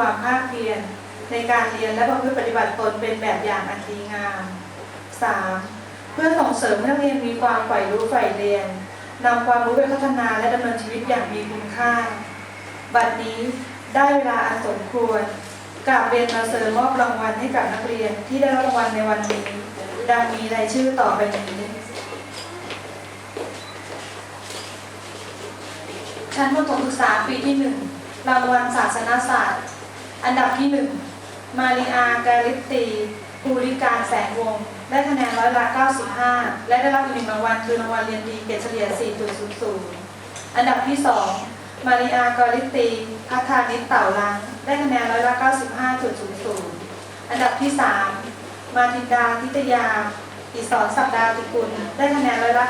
ความภาคเพียรในการเรียนและประพฤติปฏิบัติตนเป็นแบบอย่างอันดีงาม 3. เพื่อส่งเสริมให้นักเรียนมีความใฝ่รู้ใฝ่เรียนนำความรู้ไปพัฒนาและดำเนินชีวิตอย่างมีคุณค่า บัดนี้ได้เวลาอันสมควรกราบเรียนมาเสริมมอบรางวัลให้กับนักเรียนที่ได้รับรางวัลในวันนี้ ดังมีรายชื่อต่อไปนี้ ชั้นประถมศึกษาปีที่หนึ่งรางวัลศาสนศาสตร์ อันดับที่หนึ่งมาริอาการิตตีภูริการแสงวง ได้คะแนนร้อยละ95 และได้รับอีกหนึ่งรางวัลคือรางวัลเรียนดีเกรดเฉลี่ย 4.00 อันดับที่สองมาริอาการิตตีพัฒานิตเต่าลัง ได้คะแนนร้อยละ95.00 อันดับที่สามมาทินดาทิตยาอิสรศักดาติกุล ได้คะแนนร้อยละ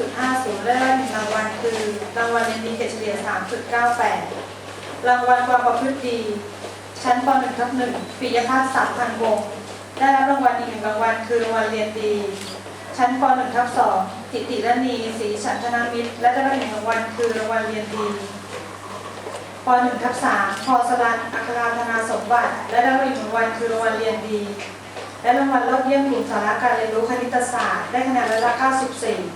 92.50 และได้หนึ่งรางวัลคือรางวัลเรียนดีเกรดเฉลี่ย 3.98 รางวัลความประพฤติดี ชั้นป .1 ทับ1ปิยพัฒน์สัมพันธ์วงศ์ได้รับรางวัลอีกหนึ่งรางวัลคือรางวัลเรียนดี ชั้นป .1 ทับ2ติติรณีศรีฉันธนามิตร และได้รับอีกหนึ่งรางวัลคือรางวัลเรียนดีป .1 ทับ3พอสรันอัคราธนาสมบัติ และได้รับอีกหนึ่งรางวัลคือรางวัลเรียนดี และรางวัลยอดเยี่ยมกลุ่มสาระการเรียนรู้คณิตศาสตร์ ได้คะแนนร้อยละ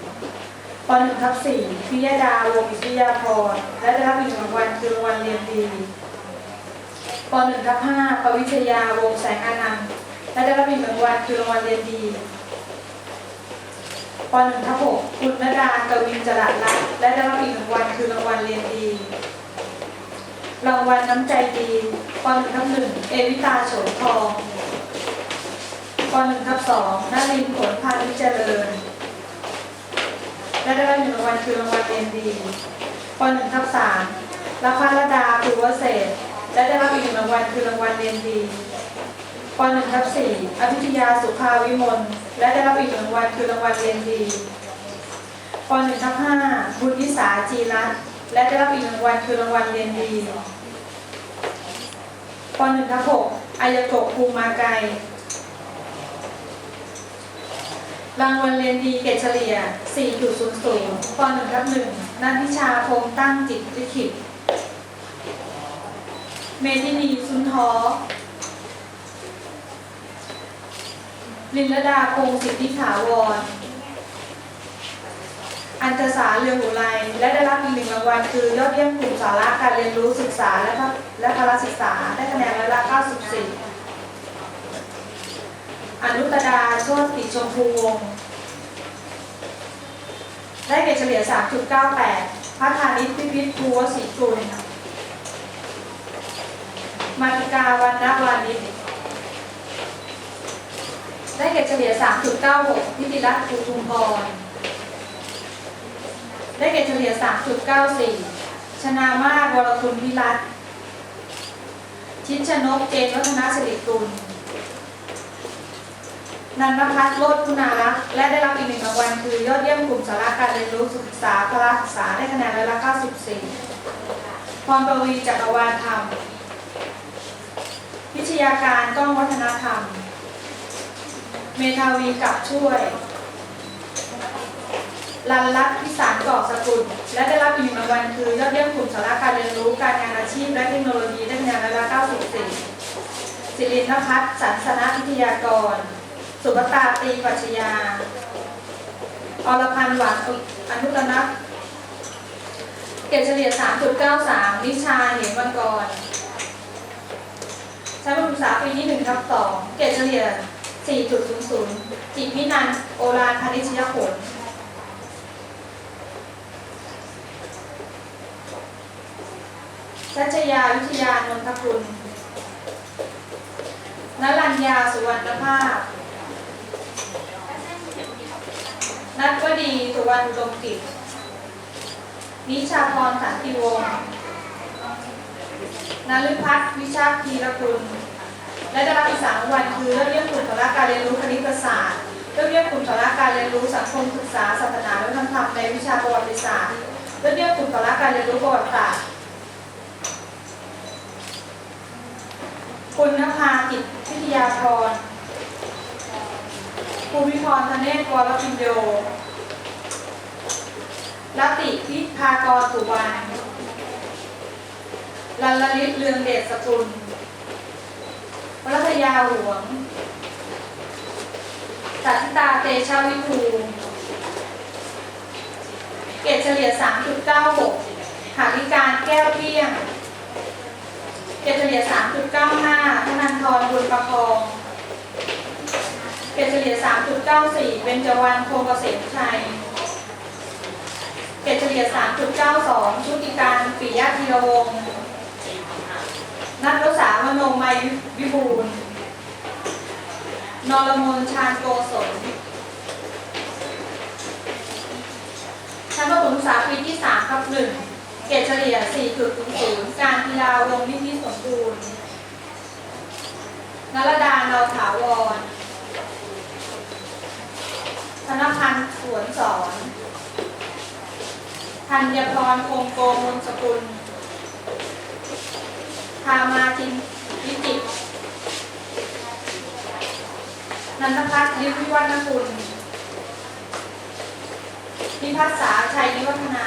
94ป .1 ทับ4พิยดาวงศ์อิทยาพรและได้รับอีกหนึ่งรางวัลคือรางวัลเรียนดี ป .1 ทับ5ปวิชยาวงแสงอานันต์และได้รับอีกรางวัลคือรางวัลเรียนดีป .1 ทับ6คุณนดากวินจรัสรัตน์และได้รับอีกรางวัลคือรางวัลเรียนดีรางวัลน้ำใจดีป .1 ทับ1เอวิตาโฉมทองป .1 ทับ2นารินผลพานิเจริญและได้รับหนึ่งรางวัลคือรางวัลเรียนดีป .1 ทับ3รับพระดาภูวเศษ และได้รับอีกหนึ่งรางวัลคือรางวัลเรียนดีป .1 ทับ4อภิทยาสุภาวิมล และได้รับอีกหนึ่งรางวัลคือรางวัลเรียนดีป .1 ทับ5บุญวิสาจีรัตและได้รับอีกหนึ่งรางวัลคือรางวัลเรียนดีป .1 ทับ6อายโกภูมาไกรรางวัลเรียนดีเกรดเฉลี่ย 4.00ป .1 ทับ1นันทิชาพงษ์ตั้งจิตลิขิต เมธินีซุนทอลินลดาพงศ์สิทธิถาวร อัญจสาเรืองอุไรและได้รับอีกหนึ่งรางวัลคือยอดเยี่ยมกลุ่มสาระการเรียนรู้ศึกษาและพและพละศึกษาได้คะแนนร้อยละ94 อนุตดาโชติชมพูวง ได้เกรดเฉลี่ย 3.98พัฒานิตพิพิธภูวศรีกุล มาติกาวันนวานิชได้เกรดเฉลี่ย 3.96พิติรัตน์ภูทุมพร ได้เกรดเฉลี่ย 3.94 ชนามาศวรคุณพิรัตชิดชนกเจนวัฒนาสิริกุลนันทพัฒน์โลดคุณารักษ์และได้รับอีกหนึ่งรางวัลคือยอดเยี่ยมกลุ่มสาระการเรียนรู้ศึกษาพละศึกษาได้คะแนนร้อยละ94พรประวีจักรวาลธรรม วิทยาการกล้องวัฒนธรรม เมทาวีกับช่วยลันลักพิสารก่อสกุล และได้รับอีกหนึ่งรางวัลคือยอดเยี่ยมกลุ่มสาระการเรียนรู้การงานอาชีพและเทคโนโลยีด้คะแนนร้อยละ94สิรินพัฒน์สันสนวิทยากร สุภตาตีปัชญาอรพันธ์หวานอนุตนักเกรดเฉลี่ย 3.93วิชาเหมวังกร ชั้นประถมศึกษาปีที่1ทับ2เกรดเฉลี่ย 4.00 จิตวินันโอรานพานิชยผลชัชยาวิทยานนทกุลนรัญญาสุวรรณภาพ นัทวดีสุวรรณอุดมกิจ นิชาพรสันติวงศ์นารุพัฒน์วิชาพีรกุล และด้รับอีกสามรางวัลคือเลือกเยี่ยมกลุ่มสาระการเรียนรู้คณิตศาสตร์เลือกเยี่ยมกลุ่มสาระการเรียนรู้สังคมศึกษาศาสนาและวัฒนธรรมในวิชาประวัติศาสตร์เลือกเยี่ยมกลุ่มสาระการเรียนรู้ประวัติศาสตร์คุณนภาจิตวิทยาพรภูมิพรธเนศวรพิญโยลติพิพากรสุวรรณลัลลิตเลืองเดชสกุล ยาหลวงสัทิตาเตชะวิภูเกรดเฉลี่ย 3.96หาริการแก้วเปี้ยง เกรดเฉลี่ย 3.95ธนันทรบุญประคอง เกรดเฉลี่ย 3.94 เบญจวรรณโคงเกษมชัย เกรดเฉลี่ย 3.92 ชุติการปิยะธีรวงศ์นัทรสามโนมัยวิบูลย์ นรมนชาญโกศลชั้นประถมศึกษาปีที่3ครับ1เกรดเฉลี่ย 4.00 การกีฬาวงนิธิสมบูรณ์นรดาเนาถาวร ธนพันธ์สวนสอนธัญพรคงโกมลสกุลทามาจินวิจิตร นันทพัฒน์ลิมวิวัฒนกุลพิพัฒษาชัยนิวัฒนา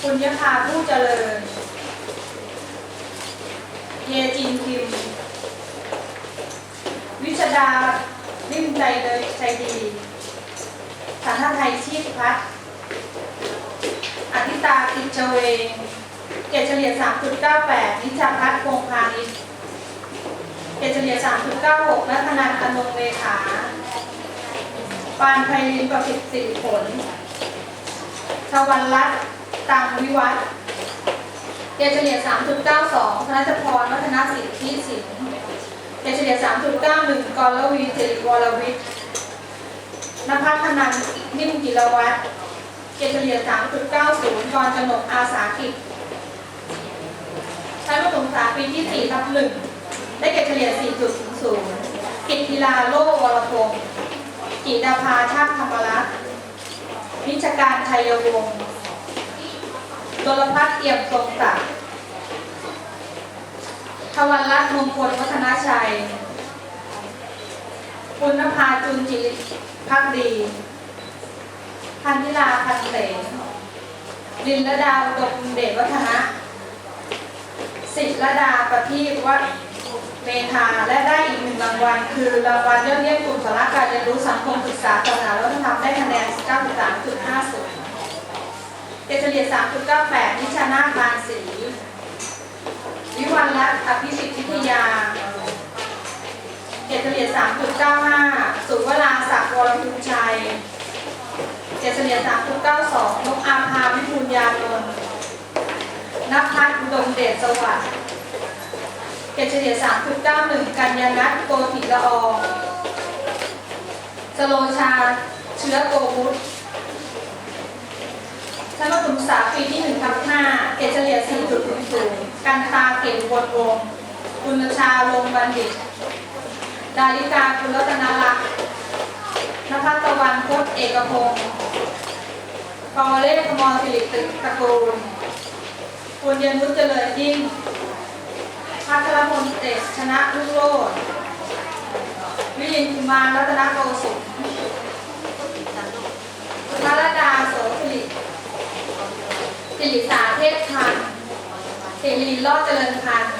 คุณยภาผู้เจริญ เยจินพิม วิชดาริมใจเลยใจดีสันทไทยชีพพัฒอธิตาติจเวงเกรดเฉลี่ย 3.98 นิชาพัฒน์คงพาณิชย์ เกรดเฉลี่ย3.96นัทนันท์อนงเลขาปานไพลินประสิทธิ์สิริผลชวันรัตน์ตังวิวัฒน์เกรดเฉลี่ย3.92ธนชพรวัฒนสิทธิสินเกรดเฉลี่ย3.91กรวีสิริวรวิทย์นภัทนันนิ่มกิรวัตรเกรดเฉลี่ย3.90กรจนกอาสากิจชั้นประถมศึกษาปีที่4ทับ1 ได้เกรดเฉลี่ย 4.00กิตติลาโลวรพงศ์กิดาภาชาติธรรมรัตน์นิชการชัยวงศ์ดลพัฒน์เอี่ยมทรงศักดิ์ทวันรัตน์มงคลวัฒนาชัย คุณภาจุนจิริพักดี พันธิลาพันเสนลินละดาวดงเดชวัฒนะ สิทธิละดาประทีปวัฒ เมธาและได้อีกหนึ่งรางวัลคือรางวัลยอดเยี่ยมกลุ่มสาระการเรียนรู้สังคมศึกษาศาสนาและวัฒนธรรมได้คะแนน 93.50เกรดเฉลี่ย 3.98 นิชานาบานศรีวิวันรัตน์อภิสิทธิวิทยาเกรดเฉลี่ย 3.95 สุวราศักดิ์วรพุนชัยเกรดเฉลี่ย 3.92นกอาภาวิบูลยานนท์นภัทรอุดมเดชสวัสดิ์เกรด 3.91 กัญญานัทโกธิละอองสโลชา เชื้อโกมุตชั้นประถมศึกษาปีที่1ทับ5เกรดเฉลี่ย 4.00กันตาเก่งวนวงคุณชาวงบัณฑิต ดาริกาคุณรัตนรักษ์นภัสตะวันพจน์เอกพงศ์กอเล่ขมรสิริตึกตระกูลคุณยนุชเจริญยิ่ง พัทรมนเตชนะรุ่งโรจน์วิรินทร์กุมารรัตนโกสุมนรดาโสสิริสิริสาเทพพันธ์เสริรอดเจริญพันธ์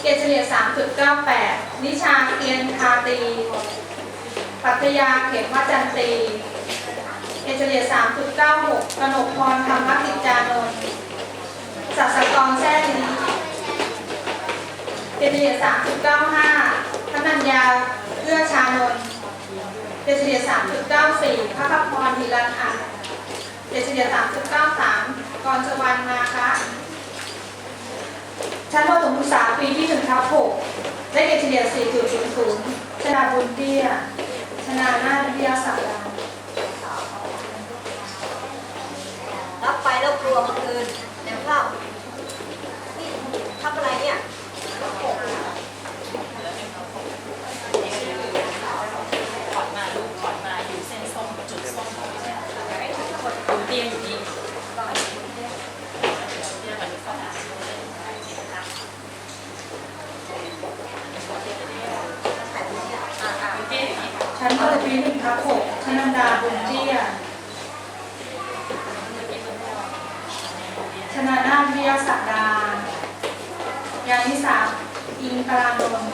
เกรดเฉลี่ย 3.98 นิชาเกียนคาตี ปัทยาเขมวัจันตี เกรดเฉลี่ย 3.96 กนกพรธรรมกิจจานนท์สัสกรแท้ลี เกรดเฉลี่ย3.95ธนัญญาเอื้อชานนท์เกรดเฉลี่ย3.94พระพัพรธีรันอัดเกรดเฉลี่ย3.93กรชวันมาคะชั้นประถมศึกษาปีที่1ทับ6ได้เกรดเฉลี่ย4.00ชนาบุญเตี้ยชนาหน้าวิทยาศาสตร์รับไปแล้วกลัวเมื่อคืนแนวเข้านี่ทำอะไรเนี่ย ขอดมาลูกขอดมาอยู่เส้นส้มจุดส้มอยู่เตียงอยู่ดีเรียกมันเข้ามาอ่าอ่าเตี้ยอยู่นี่ ชั้นประถมปี1ทับ6ชนันดาบุญเตี้ยชนาหน้าวิทยาศาสตร์ดายานิสาอิงกลานนท์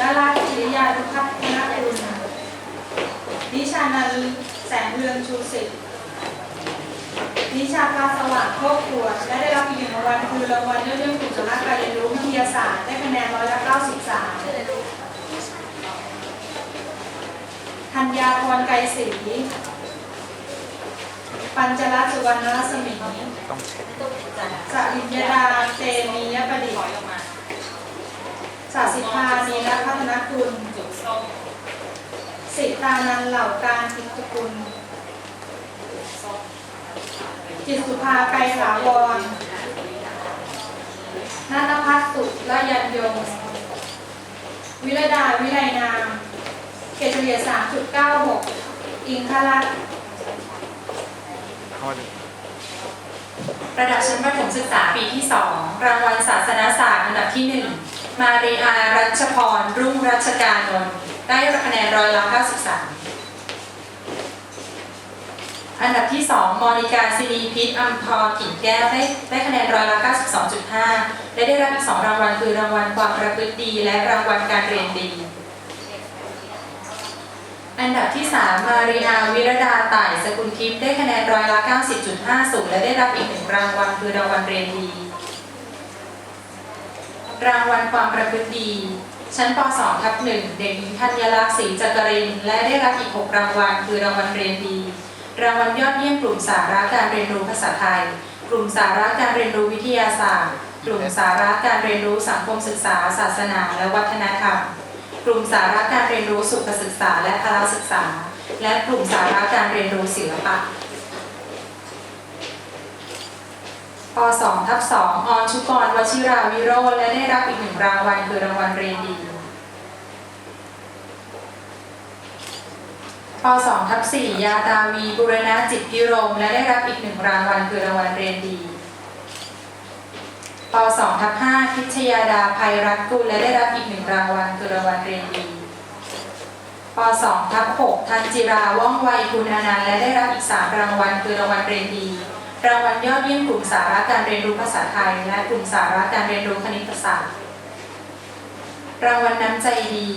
ดารากิริยาทุพัฒนกุลนิชานันแสงเรืองชูสิทธิ์นิชาพาสว่างโคกขวดและได้รับอีกหนึ่งรางวัลคือรางวัลยอดเยี่ยมกลุ่มสำนักการเรียนรู้วิทยาศาสตร์ได้คะแนนร้อยละ93 ธัญญาพรไกรศรีปัญจรัตน์สุวรรณรัศมีต้องเช็คต้องติดใจสริญญาดาเตมียประดิษฐ์ออกมาสาสิภานีและพัฒนคุณจุดส้มสิตานันเหล่าการทิตกุล จิตสุภาไกรถาวรนันพัฒสุรยันยง วิรดาวิไลนาม เกรดเฉลี่ย 3.96 อิงคลัตน์เข้ามาระดับชั้นประถมศึกษาปีที่ 2 รางวัลศาสนศาสตร์อันดับที่ 1 มาริอารัชพร รุ่งรัชกานนท์ได้คะแนนร้อยละ93 อันดับที่ 2 มอนิกาซินีพิษอัมพรกิ่งแก้วได้ได้คะแนนร้อยละ92.5 และได้รับอีก 2 รางวัลคือรางวัลความประพฤติดี และรางวัลการเรียนดี อันดับที่ 3 มาริอาวิรดาต่ายสกุลทิพย์ได้คะแนนร้อยละ 90.50 และได้รับอีกหนึ่งรางวัลคือรางวัลเรียนดี รางวัลความประพฤติดี ชั้นป .2 ทับ1เด็กหญิงธัญลักษณ์ศรีจักริน และได้รับอีก 6 รางวัลคือรางวัลเรียนดี รางวัลยอดเยี่ยมกลุ่มสาระการเรียนรู้ภาษาไทย กลุ่มสาระการเรียนรู้วิทยาศาสตร์ กลุ่มสาระการเรียนรู้สังคมศึกษา ศาสนา และวัฒนธรรม กลุ่มสาระการเรียนรู้สุขศึกษาและพละศึกษา และกลุ่มสาระการเรียนรู้ศิลปะป .2 ทับ2ออนชุกรวชิราวิโรจน์และได้รับอีกหนึ่งรางวัลคือรางวัลเรียนดีป .2 ทับ4ยาตาวีบุรณะจิตพิรมและได้รับอีกหนึ่งรางวัลคือรางวัลเรียนดี ป .2 ทับ5พิชยาดาภัยรัตกุลและได้รับอีกหนึ่งรางวัลคือรางวัลเรียนดีป .2 ทับ6ทันจิราว่องไวคุณอนันต์และได้รับอีก 3 รางวัลคือรางวัลเรียนดี รางวัลยอดเยี่ยมกลุ่มสาระการเรียนรู้ภาษาไทย และกลุ่มสาระการเรียนรู้คณิตศาสตร์ รางวัลน้ำใจดี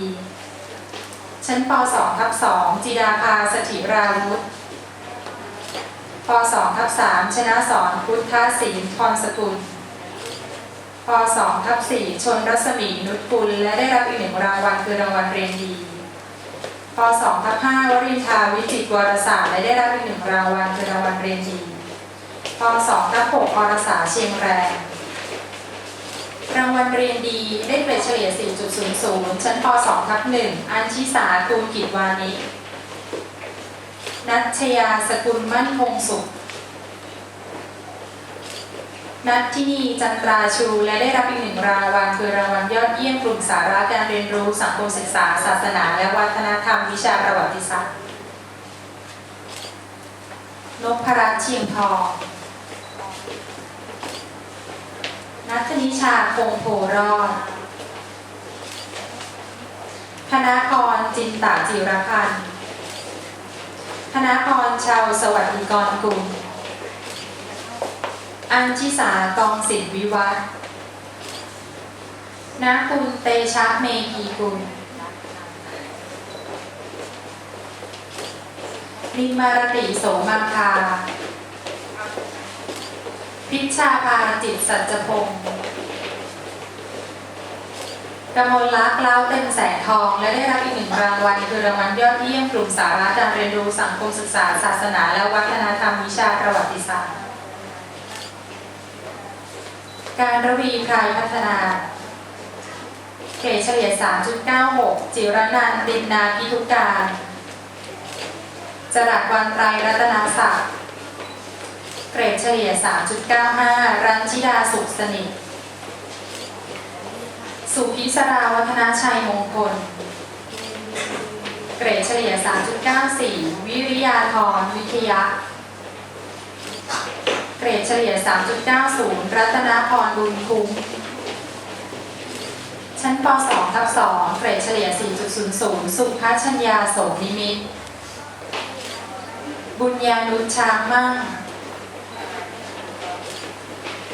ชั้นป .2 ทับ2จิดาภาสถิราวุธป .2 ทับ3ชนะสอนพุทธศิลป์พรสกุล ป .2 ทับ4ชนรัศมีนุชกุลและได้รับอีกหนึ่งรางวัลคือรางวัลเรียนดีป .2 ทับ5วรินทาวิจิตรวรศาสตร์และได้รับอีกหนึ่งรางวัลคือรางวัลเรียนดีป .2 ทับ6ปรสาเชียงแรงรางวัลเรียนดีได้เกรดเฉลี่ย 4.00 ชั้นป .2 ทับ1อัญชิสากูลกิจวานินัชยาสกุลมั่นคงสุข นัทที่นี่จันตราชู และได้รับอีกหนึ่งรางวัลคือรางวัลยอดเยี่ยมกลุ่มสาระการเรียนรู้สังคมศึกษา ศาสนา และวัฒนธรรมวิชาประวัติศาสตร์นพรัตน์เชียงทองนัทนิชาคงโพรอดธนาครจินตาจิรพันธ์ธนาครชาวสวัสดิกรกลุ่ม อัญชิสากองสิทธิวิวัฒน์นาคุณเตชะเมธีกุลนิมารติโสมังคา พิชชาภาจิตสัจพงศ์กมลลักษ์เล้าเต็มแสงทอง และได้รับอีกหนึ่งรางวัลคือรางวัลยอดเยี่ยมกลุ่มสาระการเรียนรู้สังคมศึกษา ศาสนาและวัฒนธรรมวิชาประวัติศาสตร์ การระวีไพรพัฒนาเกรเฉลี่ย 3.96 จิรนันดินนาพิทุการจรัสวันไตรรัตนาศักดิ์เกรดเฉลี่ย 3.95 รัญชิดาสุขสนิท สุพิสราวัฒนาชัยมงคล เกรดเฉลี่ย 3.94 วิริยาธรวิทยา ดเฉลี่ย 3.90 รัตนาพรบุญคุ้ม ชั้นป .2 ทับ2เกรดเฉลี่ย 4.00 สุภาชัญญาโสมนิมิตรบุญญานุชช้างมั่ง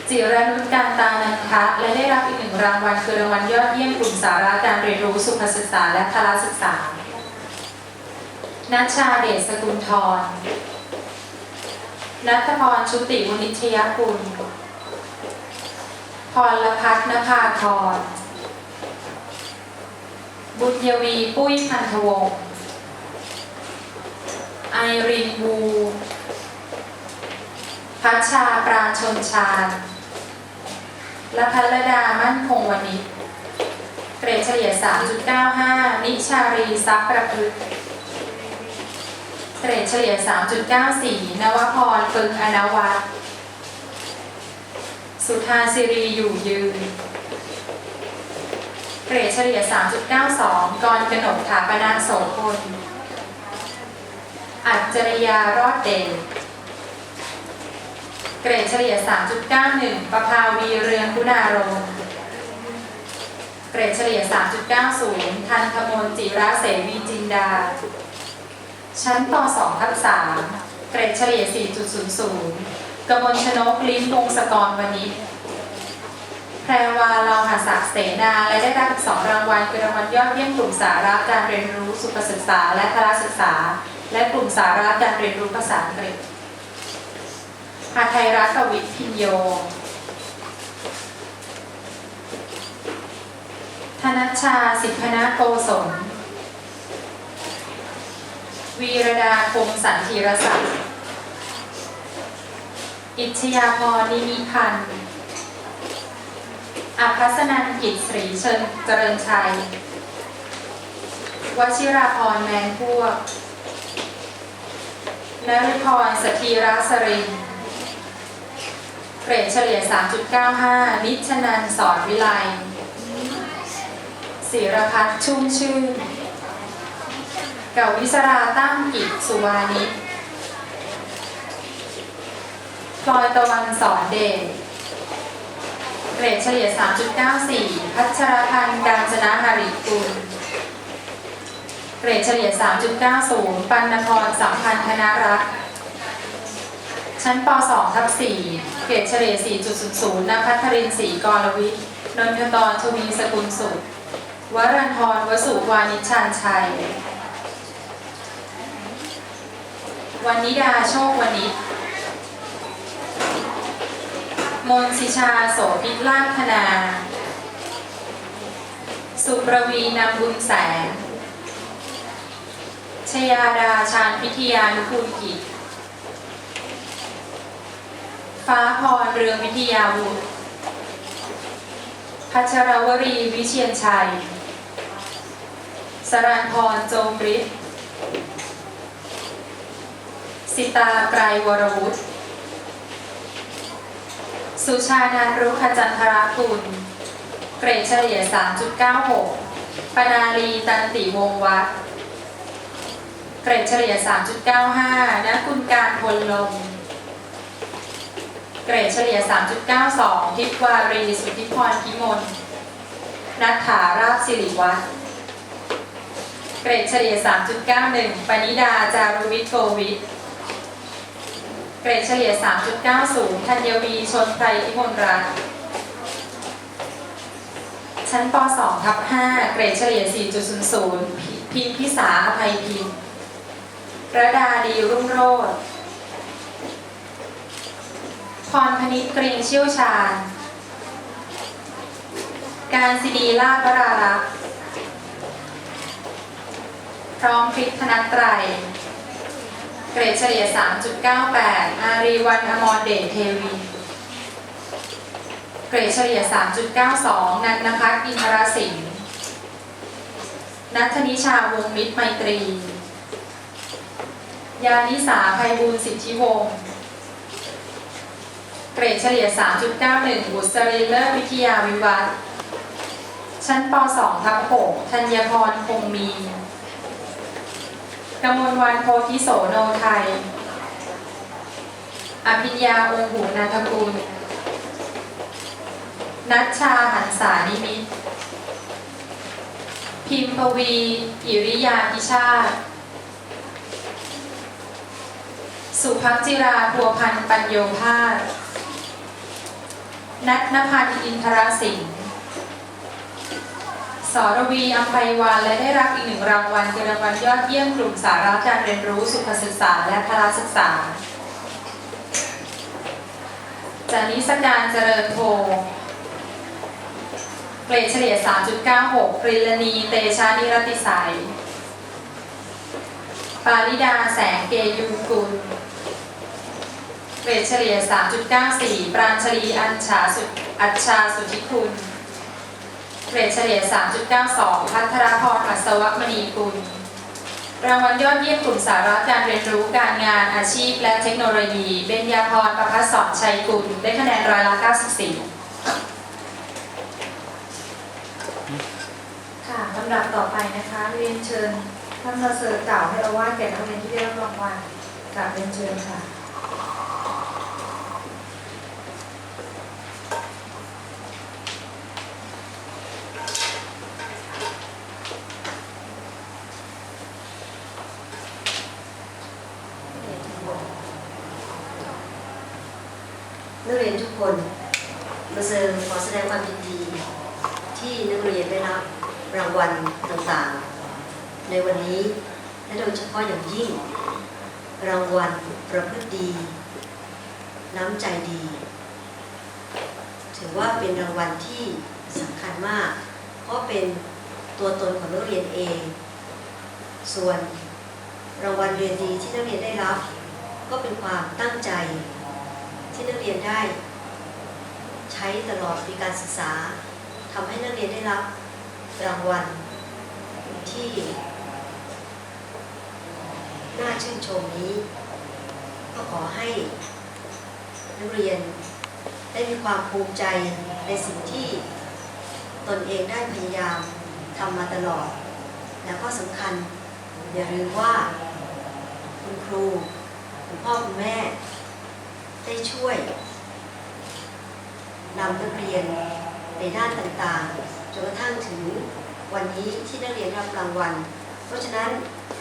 จิรนุชการตานันทะและได้รับอีกหนึ่งรางวัลคือรางวัลยอดเยี่ยมกลุ่มสาระการเรียนรู้สุขศึกษาและพละศึกษานัชชาเดชสกุลทร นัทพรชุติวณิชยกุลพรพัฒนภาธรบุญยวีปุ้ยพันธวงศ์ไอรินบูพัชชาปราชนชาญและพัลดามั่นคงวันนี้ เกรดเฉลี่ย 3.95 นิชารีทรัพย์ประพฤติ เกรดเฉลี่ย 3.94 นวพรปึงอนวัตสุธาสิรีอยู่ยืน เกรดเฉลี่ย 3.92 กรกนกถาปนาโสพล อัจจริยารอดเด่น เกรดเฉลี่ย 3.91 ประภาวีเรืองคุณารมเกรดเฉลี่ย 3.90 ทันธมนจิระเสวีจินดา ชั้นป .2 ทับ3เกรดเฉลี่ย 4.00 กมลชนกลิ้มวงศกรวณิชแพรวาลาหาศักเสนา และได้รับสองรางวัลคือรางวัลยอดเยี่ยมกลุ่มสาระการเรียนรู้สุขศึกษา และพละศึกษา และกลุ่มสาระการเรียนรู้ภาษาอังกฤษหาไทยรัฐวิทย์พินโย ธนชาสิพนาโกศล วีรดาคงสันธีรศักดิ์อิชยาพรนิมิพันธ์อภัสนันกิจศรีเชิญเจริญชัย วชิราพรแมนพวกนฤพรสธีรสรินเกรดเฉลี่ย 3.95 นิชนันสอนวิไลศิรพัฒน์ชุ่มชื่น ก่าวิสราตั้งกิจสุวานิชพลอยตะวันสอนเดชเกรดเฉลี่ย 3.94 พัชรพันธ์การจนะหาริกุล เกรดเฉลี่ย 3.90 ปัณพรสัมพันธนารักษ์ชั้นป .2 ทับ4เกรดเฉลี่ย 4.00นภัทรินศรีกรวิทย์นนทกรทวีสกุลสุข วรันทรวสุวานิชานชัย วันนิดาโชควณิชมนชิชาโสภิตลาธนา สุประวีนามบุญแสง ชยาดาชาญพิทยานุกูลกิจ ฟ้าพรเรืองวิทยาวุฒิพัชรวรีวิเชียนชัย สรันพรโจมฤทธิ์ สิตาไกรวรวุฒิ สุชานันรุขจันทรากุล เกรดเฉลี่ย 3.96 ปนาลีตันติวงวัฒเกรดเฉลี่ย 3.95นกุลการพลลม เกรดเฉลี่ย 3.92 ทิพวารีสุทธิพรพิมลนัทธาราบสิริวัฒน์เกรดเฉลี่ย 3.91 ปณิดาจารุวิทย์โกวิทย์ เกรดเฉลี่ย 3.90 ธัญวีชนไพรพิมลรัตน์ชั้นป .2 ทับ 5 เกรดเฉลี่ย 4.00 พิมพิสาอภัยพิมพ์ระดาดีรุ่งโรจน์พรพนิษกรงเชี่ยวชาญ การซีดีลาภวรารักพร้อมพริกธนัตรัย เกรดเฉลี่ย 3.98 อารีวันอมรเดชเทวี เกรดเฉลี่ย 3.92 นันนภัสอินทรสิงห์นัทธนิชาวงมิตรไมตรี ยานิสาภัยบูลสิทธิวงศ์ เกรดเฉลี่ย 3.91 บุษรินเลอร์วิทยาวิวัฒน์ชั้นป .2 ทับ6ธัญพรคงมี กมลวันโพธิโสโนไทย อภิญญาองค์หูนาทกุล นัชชาหันสานิมิตรพิมพวี อิริยาพิชาติ สุภักจิราพัวพันธ์ปัญโยภาสนัทนภาดีอินทรสิงห์ สรวีอัมไพวันและได้รับอีกหนึ่งรางวัลคือรางวัลยอดเยี่ยมกลุ่มสาระการเรียนรู้สุขศึกษาและพละศึกษา จานิสการเจริญโทเกรดเฉลี่ย 3.96กริลนีเตชานิรติสัยปาริดาแสงเกยุกุล เกรดเฉลี่ย 3.94 ปราณชลีอัญชาสุอัชชาสุทธิคุณ เกรดเฉลี่ย 3.92 พัทรพรอัศวมณีกุล รางวัลยอดเยี่ยมกลุ่มสาระการเรียนรู้การงานอาชีพและเทคโนโลยี เบญญาพรประพัฒสอนชัยกุล ได้คะแนนร้อยละ 94 ค่ะลำดับต่อไปนะคะเรียนเชิญท่านประเสริฐกล่าวให้เราว่าแก่นักเรียนที่ได้รับรางวัลกราบเรียนเชิญค่ะ นักเรียนทุกคนมาเซอร์ขอแสดงความยินดี ที่นักเรียนได้รับรางวัลต่างๆ ในวันนี้และโดยเฉพาะอย่างยิ่ง รางวัลประพฤติดี น้ำใจดี ถือว่าเป็นรางวัลที่สำคัญมาก เพราะเป็นตัวตนของนักเรียนเอง ส่วนรางวัลเรียนดีที่นักเรียนได้รับ ก็เป็นความตั้งใจ ที่นักเรียนได้ ใช้ตลอดปีการศึกษาทำให้นักเรียนได้รับรางวัลที่น่าชื่นชมนี้ ก็ขอให้นักเรียนได้มีความภูมิใจในสิ่งที่ตนเองได้พยายามทำมาตลอด แล้วก็สำคัญอย่าลืมว่า คุณครู คุณพ่อคุณแม่ ได้ช่วยนำนักเรียนในด้านต่างๆจนกระทั่งถึงวันนี้ที่นักเรียนรับรางวัล เพราะฉะนั้น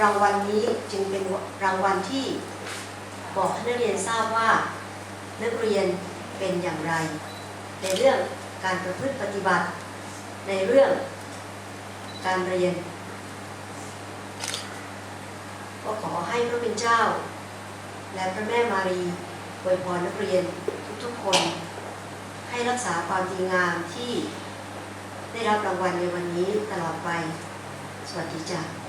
รางวัลนี้จึงเป็นรางวัลที่บอกให้นักเรียนทราบว่า นักเรียนเป็นอย่างไร ในเรื่องการประพฤติปฏิบัติ ในเรื่องการเรียน ก็ขอให้พระเป็นเจ้า และพระแม่มารี อวยพรนักเรียนทุกๆคน ให้รักษาความดีงามที่ได้รับรางวัลในวันนี้ตลอดไป สวัสดีจ้า